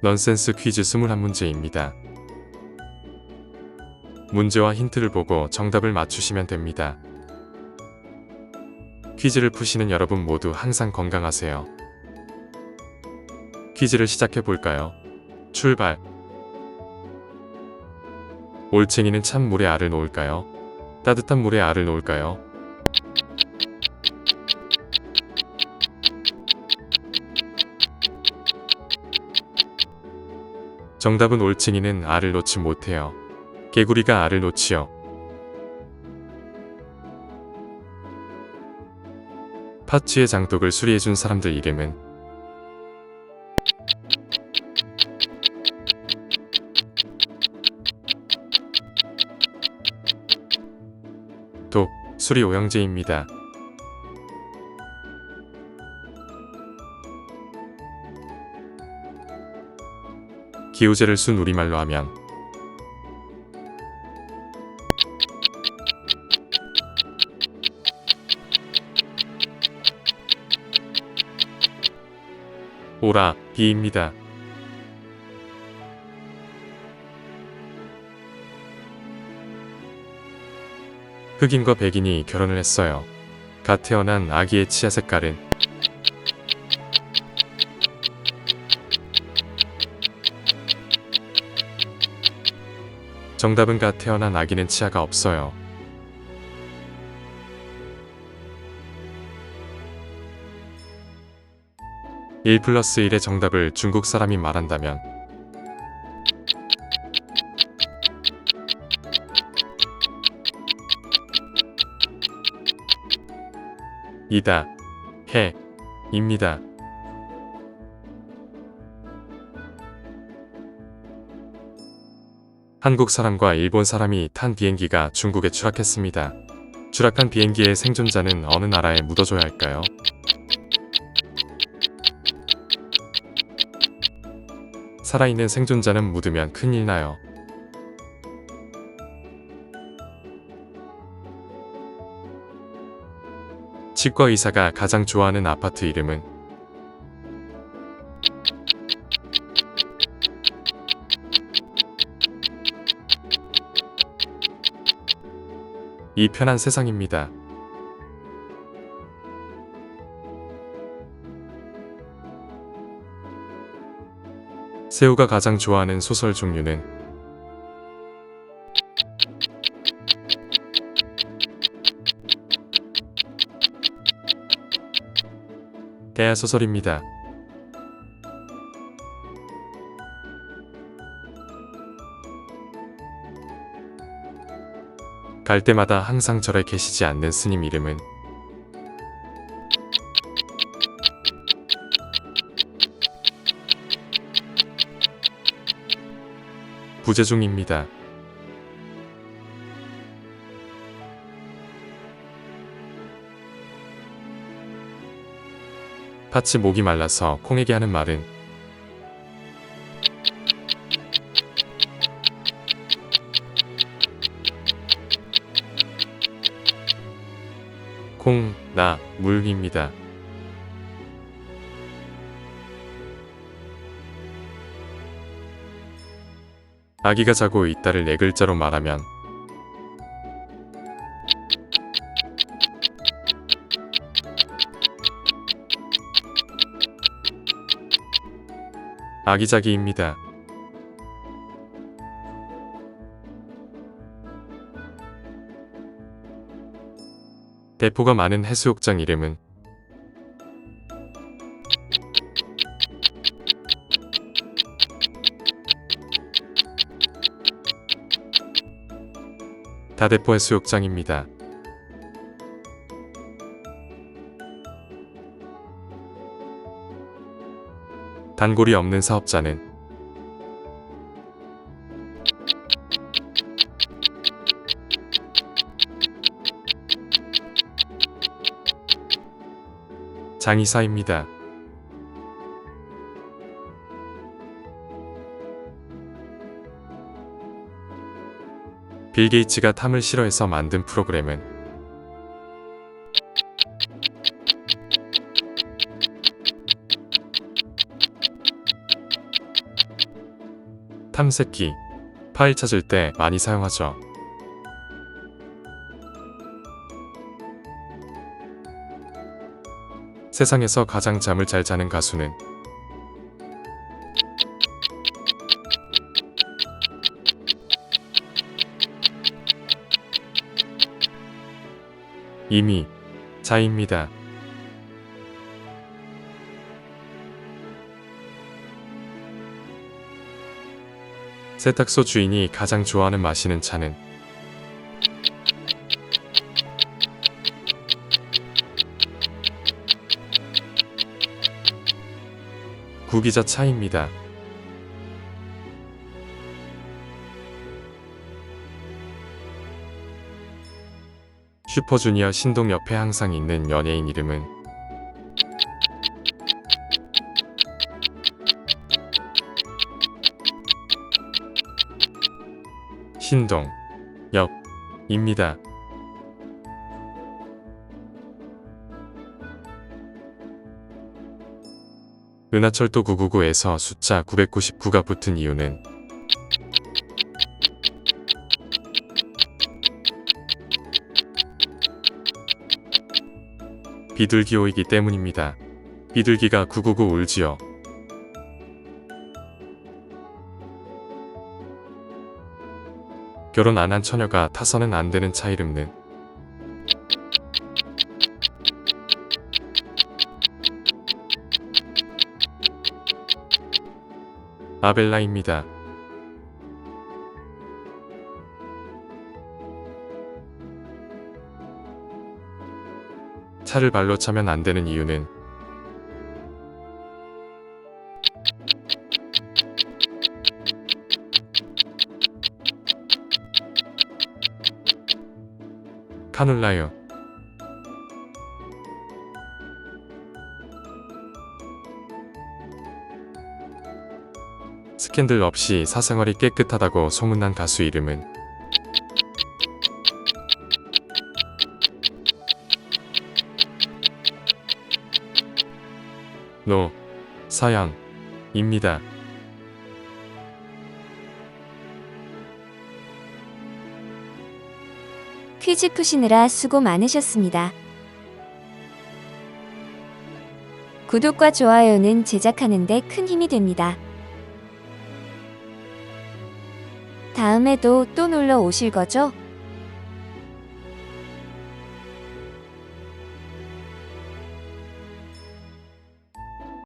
넌센스 퀴즈 21문제입니다. 문제와 힌트를 보고 정답을 맞추시면 됩니다. 퀴즈를 푸시는 여러분 모두 항상 건강하세요. 퀴즈를 시작해 볼까요? 출발. 올챙이는 찬 물에 알을 놓을까요? 따뜻한 물에 알을 놓을까요? 정답은 올챙이는 알을 놓지 못해요. 개구리가 알을 놓지요. 파츠의 장독을 수리해준 사람들 이름은 독, 수리 오형제입니다. 기우제를 순 우리말로 하면 오라 비입니다. 흑인과 백인이 결혼을 했어요. 갓 태어난 아기의 치아 색깔은 정답은 갓 태어난 아기는 치아가 없어요. (1 플러스 1의 정답을 중국 사람이 말한다면) 이다 해 입니다. 한국 사람과 일본 사람이 탄 비행기가 중국에 추락했습니다. 추락한 비행기의 생존자는 어느 나라에 묻어줘야 할까요? 살아있는 생존자는 묻으면 큰일 나요. 치과 의사가 가장 좋아하는 아파트 이름은 이 편한 세상입니다. 새우가 가장 좋아하는 소설 종류는 대하소설입니다. 갈 때마다 항상 절에 계시지 않는 스님 이름은 부재중입니다. 팥이 목이 말라서 콩에게 하는 말은 콩, 나, 물입니다. 아기가 자고 있다를 네 글자로 말하면 아기자기입니다. 대포가 많은 해수욕장 이름은 다대포 해수욕장입니다. 단골이 없는 사업자는 장의사입니다. 빌 게이츠가 탐을 싫어해서 만든 프로그램은 탐색기, 파일 찾을 때 많이 사용하죠. 세상에서 가장 잠을 잘 자는 가수는 이미 자입니다. 세탁소 주인이 가장 좋아하는 마시는 차는 구기자 차입니다. 슈퍼주니어 신동 옆에 항상 있는 연예인 이름은 신동 역입니다. 은하철도 999에서 숫자 999가 붙은 이유는 비둘기 오이기 때문입니다. 비둘기가 999 울지요. 결혼 안 한 처녀가 타서는 안 되는 차 이름은 아벨라입니다. 차를 발로 차면 안 되는 이유는 카놀라요. 스캔들 없이 사생활이 깨끗하다고 소문난 가수 이름은 노 사양입니다. 퀴즈 푸시느라 수고 많으셨습니다. 구독과 좋아요는 제작하는데 큰 힘이 됩니다. 다음에도 또 놀러 오실 거죠?